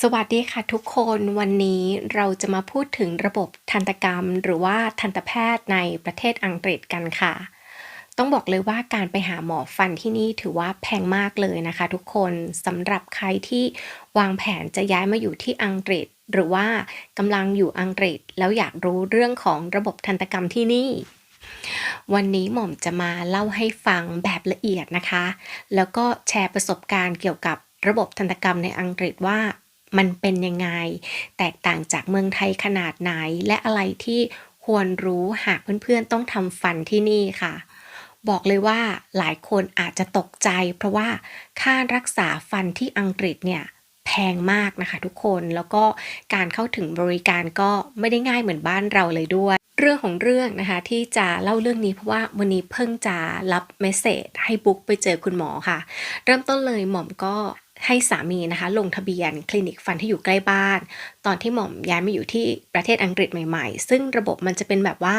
สวัสดีค่ะทุกคนวันนี้เราจะมาพูดถึงระบบทันตกรรม หรือว่าทันตแพทย์ในประเทศอังกฤษกันค่ะ ต้องบอกเลยว่าการไปหาหมอฟันที่นี่ถือว่าแพงมากเลยนะคะ ทุกคนสำหรับใครที่วางแผนจะย้ายมาอยู่ที่อังกฤษ หรือว่ากำลังอยู่อังกฤษ แล้วอยากรู้เรื่องของระบบทันตกรรมที่นี่วันนี้หม่อมจะมาเล่าให้ฟังแบบละเอียดนะคะ แล้วก็แชร์ประสบการณ์เกี่ยวกับระบบทันตกรรมในอังกฤษว่า มันเป็นยังไง แตกต่างจากเมืองไทยขนาดไหน และอะไรที่ควรรู้หากเพื่อนๆต้องทำฟันที่นี่ค่ะ บอกเลยว่าหลายคนอาจจะตกใจ เพราะว่าค่ารักษาฟันที่อังกฤษเนี่ยแพงมากนะคะทุกคนแล้วก็การเข้าถึงบริการก็ไม่ได้ง่ายเหมือนบ้านเราเลยด้วย เรื่องของเรื่องนะคะที่จะเล่าเรื่องนี้เพราะว่าวันนี้เพิ่งจะรับเมสเซจให้บุ๊กไปเจอคุณหมอค่ะ เริ่มต้นเลยหม่อมก็ ให้สามีนะคะลงทะเบียนคลินิกฟันที่อยู่ใกล้บ้าน ตอนที่หม่อมย้ายมาอยู่ที่ประเทศอังกฤษใหม่ๆ ซึ่งระบบมันจะเป็นแบบว่า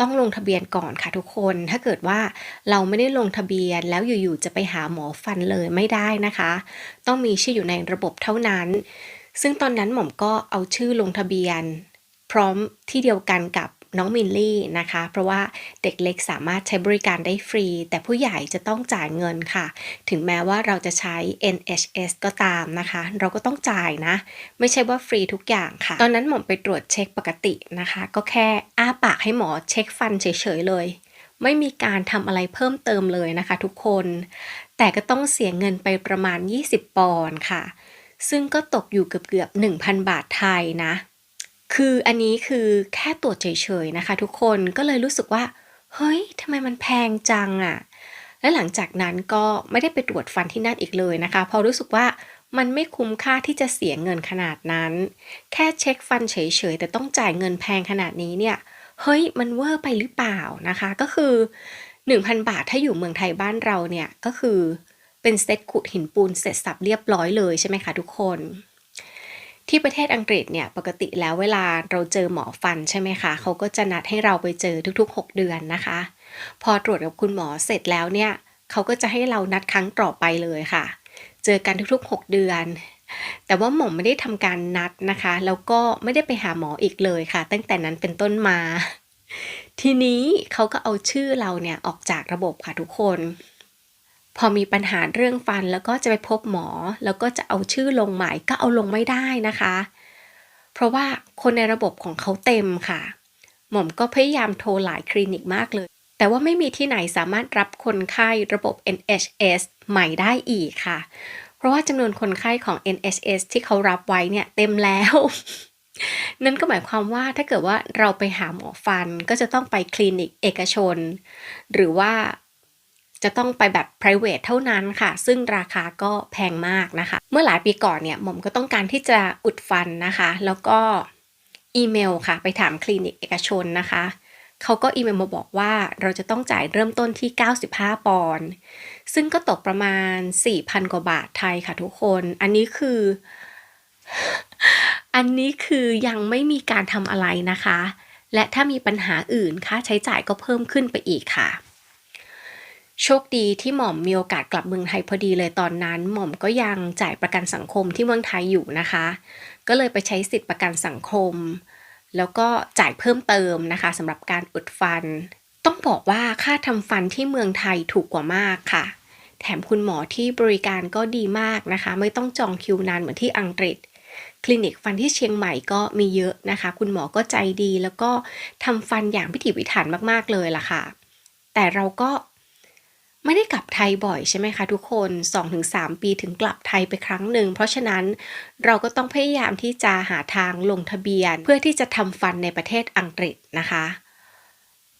ต้องลงทะเบียนก่อนค่ะทุกคน ถ้าเกิดว่าเราไม่ได้ลงทะเบียนแล้วอยู่ๆจะไปหาหมอฟันเลยไม่ได้นะคะ ต้องมีชื่ออยู่ในระบบเท่านั้น ซึ่งตอนนั้นหม่อมก็เอาชื่อลงทะเบียน พร้อมที่เดียวกันกับ น้องมินลี่นะคะ เพราะว่าเด็กเล็กสามารถใช้บริการได้ฟรี แต่ผู้ใหญ่จะต้องจ่ายเงินค่ะ ถึงแม้ว่าเราจะใช้ NHS ก็ตามนะคะ เราก็ต้องจ่ายนะ ไม่ใช่ว่าฟรีทุกอย่างค่ะ ตอนนั้นหมอมไปตรวจเช็คปกตินะคะ ก็แค่อ้าปากให้หมอเช็คฟันเฉยๆเลย ไม่มีการทำอะไรเพิ่มเติมเลยนะคะทุกคน แต่ก็ต้องเสียเงินไปประมาณ 20 ปอนด์ค่ะ ซึ่งก็ตกอยู่เกือบๆ1,000 บาทไทยนะ คืออันนี้คือแค่ตรวจเฉยๆนะคะ ทุกคนก็เลยรู้สึกว่า เฮ้ยทำไมมันแพงจังอะ่ะ และหลังจากนั้นก็ไม่ได้ไปตรวจฟันที่นั่นอีกเลยนะคะเพราะรู้สึกว่ามันไม่คุ้มค่าที่จะเสียเงินขนาดนั้น แค่เช็คฟันเฉยๆ แต่ต้องจ่ายเงินแพงขนาดนี้เนี่ย เฮ้ย มันเวอร์ไปหรือเปล่านะคะ ก็คือ 1,000 บาทถ้าอยู่เมืองไทยบ้านเราเนี่ย ก็คือเป็นเซ็ตขุดหินปูนเสร็จสับเรียบร้อยเลยใช่ไหมคะทุกคน ที่ประเทศอังกฤษเนี่ยปกติแล้วเวลาเราเจอหมอฟันใช่ไหมคะเขาก็จะนัดให้เราไปเจอทุกๆ 6 เดือนนะคะ พอตรวจกับคุณหมอเสร็จแล้วเนี่ยเขาก็จะให้เรานัดครั้งต่อไปเลยค่ะ เจอกันทุกๆ 6 เดือน แต่ว่าหมอไม่ได้ทำการนัดนะคะ แล้วก็ไม่ได้ไปหาหมออีกเลยค่ะ ตั้งแต่นั้นเป็นต้นมา ทีนี้เขาก็เอาชื่อเราเนี่ยออกจากระบบค่ะทุกคน พอมีปัญหาเรื่องฟันแล้วก็จะไปพบหมอ แล้วก็จะเอาชื่อลงใหม่ก็เอาลงไม่ได้นะคะ เพราะว่าคนในระบบของเขาเต็มค่ะ หม่อมก็พยายามโทรหลายคลินิกมากเลย แต่ว่าไม่มีที่ไหนสามารถรับคนไข้ระบบ NHS ใหม่ได้อีกค่ะ เพราะว่าจำนวนคนไข้ของ NHS ที่เขารับไว้เนี่ยเต็มแล้ว นั่นก็หมายความว่าถ้าเกิดว่าเราไปหาหมอฟันก็จะต้องไปคลินิกเอกชน หรือว่า จะต้องไปแบบ private เท่านั้นค่ะ ซึ่งราคาก็แพงมากนะคะ เมื่อหลายปีก่อนเนี่ยหม่อมก็ต้องการที่จะอุดฟันนะคะ แล้วก็อีเมลค่ะ ไปถามคลินิกเอกชนนะคะเขาก็อีเมลมาบอกว่าเราจะต้องจ่ายเริ่มต้นที่ 95 ปอนด์ซึ่งก็ตกประมาณ 4,000 กว่าบาทไทยค่ะทุกคน อันนี้คือ อันนี้คือยังไม่มีการทำอะไรนะคะ และถ้ามีปัญหาอื่นค่าใช้จ่ายก็เพิ่มขึ้นไปอีกค่ะ โชคดีที่หม่อมมีโอกาสกลับเมืองไทยพอดีเลยตอนนั้น หม่อมก็ยังจ่ายประกันสังคมที่เมืองไทยอยู่นะคะ ก็เลยไปใช้สิทธิประกันสังคม แล้วก็จ่ายเพิ่มเติมนะคะสำหรับการอุดฟัน ต้องบอกว่าค่าทำฟันที่เมืองไทยถูกกว่ามากค่ะ แถมคุณหมอที่บริการก็ดีมากนะคะ ไม่ต้องจองคิวนานเหมือนที่อังกฤษคลินิกฟันที่เชียงใหม่ก็มีเยอะนะคะ คุณหมอก็ใจดีแล้วก็ทำฟันอย่างพิถีพิถันมากๆเลยล่ะค่ะ แต่เราก็ ไม่ได้กลับไทยบ่อยใช่ไหมคะทุกคน 2-3 ปีถึงกลับไทยไปครั้งหนึ่ง เพราะฉะนั้นเราก็ต้องพยายามที่จะหาทางลงทะเบียน เพื่อที่จะทำฟันในประเทศอังกฤษนะคะ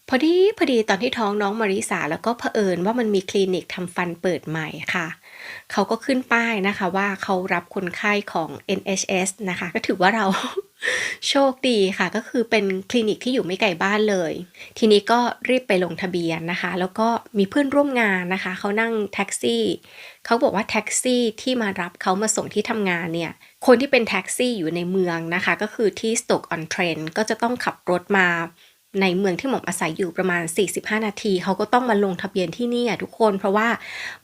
พอดีพอดีตอนที่ท้องน้องมาริสาแล้วก็เผอิญว่ามันมีคลินิกทำฟันเปิดใหม่ค่ะ เขาก็ขึ้นป้ายนะคะว่าเขารับคนไข้ของ NHS นะคะ ก็ถือว่าเรา โชคดีค่ะก็คือเป็นคลินิกที่อยู่ไม่ไกลบ้านเลย ทีนี้ก็รีบไปลงทะเบียนนะคะ แล้วก็มีเพื่อนร่วมงานนะคะ เขานั่งแท็กซี่ เขาบอกว่าแท็กซี่ที่มารับเขามาส่งที่ทำงานเนี่ย คนที่เป็นแท็กซี่อยู่ในเมืองนะคะ ก็คือที่สตกออนเทรนก็จะต้องขับรถมาในเมืองที่หม่อมอาศัยอยู่ประมาณ 45 นาที เขาก็ต้องมาลงทะเบียนที่นี่ทุกคน เพราะว่า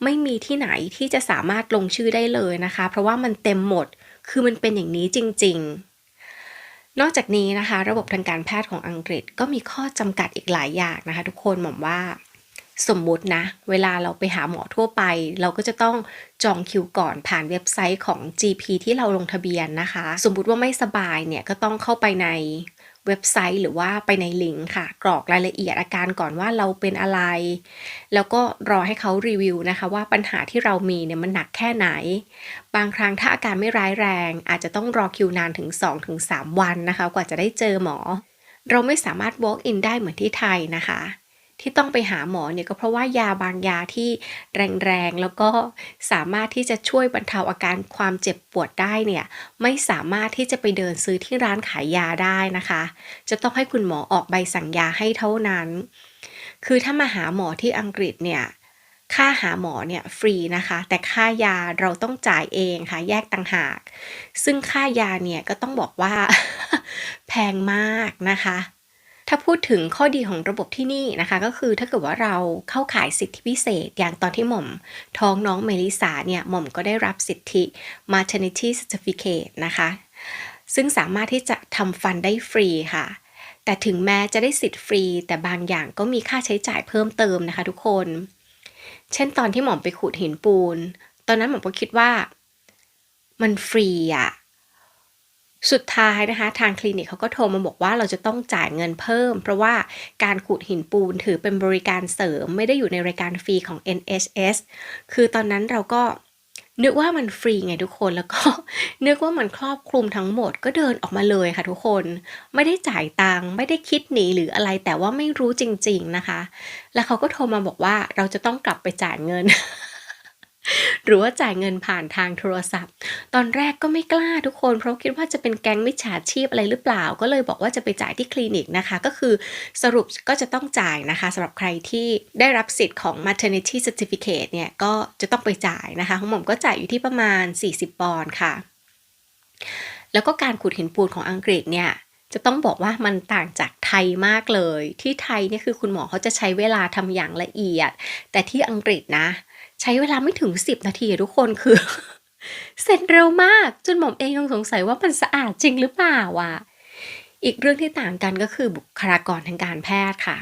ไม่มีที่ไหนที่จะสามารถลงชื่อได้เลยนะคะ เพราะว่ามันเต็มหมด คือมันเป็นอย่างนี้จริง ๆ นอกจากนี้นะคะ ระบบทางการแพทย์ของอังกฤษก็มีข้อจำกัดอีกหลายอย่างนะคะ ทุกคนหมอมว่าสมมุตินะ เวลาเราไปหาหมอทั่วไป เราก็จะต้องจองคิวก่อนผ่านเว็บไซต์ของ GP ที่เราลงทะเบียนนะคะ สมมุติว่าไม่สบายเนี่ย ก็ต้องเข้าไปใน เว็บไซต์หรือว่าไปในลิงก์ค่ะ กรอกรายละเอียดอาการก่อนว่าเราเป็นอะไร แล้วก็รอให้เขารีวิวนะคะ ว่าปัญหาที่เรามีเนี่ยมันหนักแค่ไหน บางครั้งถ้าอาการไม่ร้ายแรง อาจจะต้องรอคิวนานถึง 2-3 วันนะคะ กว่าจะได้เจอหมอ เราไม่สามารถ walk in ได้เหมือนที่ไทยนะคะ ที่ต้องไปหาหมอเนี่ยก็เพราะว่ายาบางยาที่แรงๆ แล้วก็สามารถที่จะช่วยบรรเทาอาการความเจ็บปวดได้เนี่ยไม่สามารถที่จะไปเดินซื้อที่ร้านขายยาได้นะคะ จะต้องให้คุณหมอออกใบสั่งยาให้เท่านั้น คือถ้ามาหาหมอที่อังกฤษเนี่ยค่าหาหมอเนี่ยฟรีนะคะ แต่ค่ายาเราต้องจ่ายเองค่ะแยกต่างหาก ซึ่งค่ายาเนี่ยก็ต้องบอกว่า แพงมากนะคะ ถ้าพูดถึงข้อดีของระบบที่นี่นะคะ ก็คือถ้าเกิดว่าเราเข้าขายสิทธิพิเศษ อย่างตอนที่หม่อม ท้องน้องเมลิสาเนี่ยหม่อมก็ได้รับสิทธิ maternity certificate นะคะ ซึ่งสามารถที่จะทำฟันได้ฟรีค่ะแต่ถึงแม้จะได้สิทธิ์ฟรี แต่บางอย่างก็มีค่าใช้จ่ายเพิ่มเติมนะคะทุกคน เช่นตอนที่หม่อมไปขูดหินปูน ตอนนั้นหม่อมก็คิดว่า มันฟรีอะ สุดท้ายนะคะ ทางคลินิกเขาก็โทรมาบอกว่าเราจะต้องจ่ายเงินเพิ่ม เพราะว่าการขูดหินปูนถือเป็นบริการเสริม ไม่ได้อยู่ในรายการฟรีของ NHS คือตอนนั้นเราก็นึกว่ามันฟรีไงทุกคนแล้วก็นึกว่ามันครอบคลุมทั้งหมดก็เดินออกมาเลยค่ะทุกคน ไม่ได้จ่ายตังค์ไม่ได้คิดหนีหรืออะไรแต่ว่าไม่รู้จริง ๆนะคะ แล้วเขาก็โทรมาบอกว่าเราจะต้องกลับไปจ่ายเงิน หรือว่าจ่ายเงินผ่านทางโทรศัพท์ ตอนแรกก็ไม่กล้าทุกคน เพราะคิดว่าจะเป็นแก๊งมิจฉาชีพอะไรหรือเปล่า ก็เลยบอกว่าจะไปจ่ายที่คลินิกนะคะ ก็คือสรุปก็จะต้องจ่ายนะคะสำหรับใครที่ได้รับสิทธิ์ของ maternity certificate เนี่ยก็จะต้องไปจ่ายนะคะของผมก็จ่ายอยู่ที่ประมาณ 40 ปอนด์ค่ะ แล้วก็การขุดหินปูนของอังกฤษเนี่ยจะต้องบอกว่ามันต่างจากไทยมากเลย ที่ไทยเนี่ยคือคุณหมอเขาจะใช้เวลาทำอย่างละเอียด แต่ที่อังกฤษนะ ใช้เวลาไม่ถึงสิบนาทีทุกคนคือ เสร็จเร็วมากจนหม่อมเองยังสงสัยว่ามันสะอาดจริงหรือเปล่าอะอีกเรื่องที่ต่างกันก็คือบุคลากรทางการแพทย์ค่ะ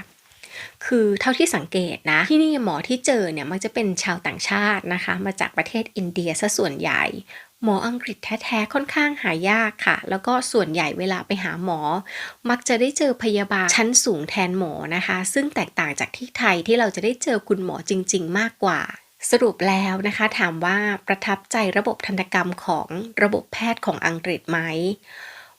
คือเท่าที่สังเกตนะ ที่นี่หมอที่เจอเนี่ยมักจะเป็นชาวต่างชาตินะคะ มาจากประเทศอินเดียซะส่วนใหญ่ หมออังกฤษแท้ๆค่อนข้างหายากค่ะ แล้วก็ส่วนใหญ่เวลาไปหาหมอ มักจะได้เจอพยาบาลชั้นสูงแทนหมอนะคะ ซึ่งแตกต่างจากที่ไทยที่เราจะได้เจอคุณหมอจริง ๆ มากกว่า สรุปแล้วนะคะถามว่าประทับใจระบบทันตกรรมของระบบแพทย์ของอังกฤษไหม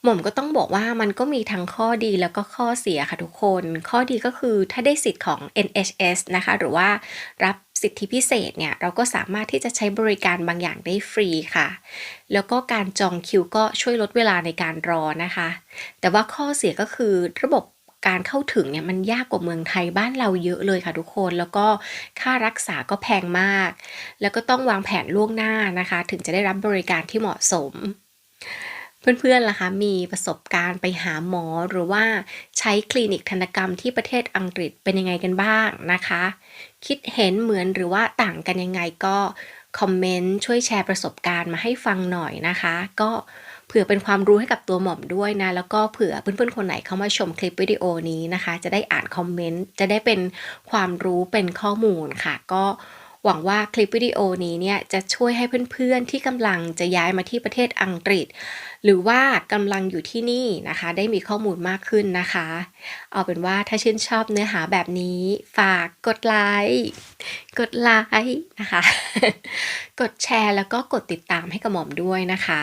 หม่อมก็ต้องบอกว่ามันก็มีทั้งข้อดีแล้วก็ข้อเสียค่ะทุกคน ข้อดีก็คือถ้าได้สิทธิ์ของ NHS นะคะ หรือว่ารับสิทธิพิเศษเนี่ยเราก็สามารถที่จะใช้บริการบางอย่างได้ฟรีค่ะ แล้วก็การจองคิวก็ช่วยลดเวลาในการรอนะคะ แต่ว่าข้อเสียก็คือระบบ การเข้าถึงเนี่ยมันยากกว่าเมืองไทยบ้านเราเยอะเลยค่ะทุกคนแล้วก็ค่ารักษาก็แพงมาก แล้วก็ต้องวางแผนล่วงหน้านะคะ ถึงจะได้รับบริการที่เหมาะสม เพื่อนๆล่ะคะมีประสบการณ์ไปหาหมอหรือว่าใช้คลินิกธนกรรมที่ประเทศอังกฤษเป็นยังไงกันบ้างนะคะ คิดเห็นเหมือนหรือว่าต่างกันยังไงก็ คอมเมนต์ช่วยแชร์ประสบการณ์มาให้ฟังหน่อยนะคะ ก็เผื่อเป็นความรู้ให้กับตัวหม่อมด้วยนะ แล้วก็เผื่อเพื่อนๆคนไหนเข้ามาชมคลิปวิดีโอนี้นะคะ จะได้อ่านคอมเมนต์จะได้เป็นความรู้เป็นข้อมูลค่ะ ก็ หวังว่าคลิปวิดีโอนี้เนี่ยจะช่วยให้เพื่อนๆที่กำลังจะย้ายมาที่ประเทศอังกฤษ หรือว่ากำลังอยู่ที่นี่นะคะ ได้มีข้อมูลมากขึ้นนะคะ เอาเป็นว่าถ้าชื่นชอบเนื้อหาแบบนี้ ฝากกดไลค์กดไลค์นะคะ กดแชร์แล้วก็กดติดตามให้กับหม่อมด้วยนะคะ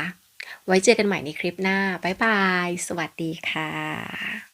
ไว้เจอกันใหม่ในคลิปหน้าบ๊ายบาย สวัสดีค่ะ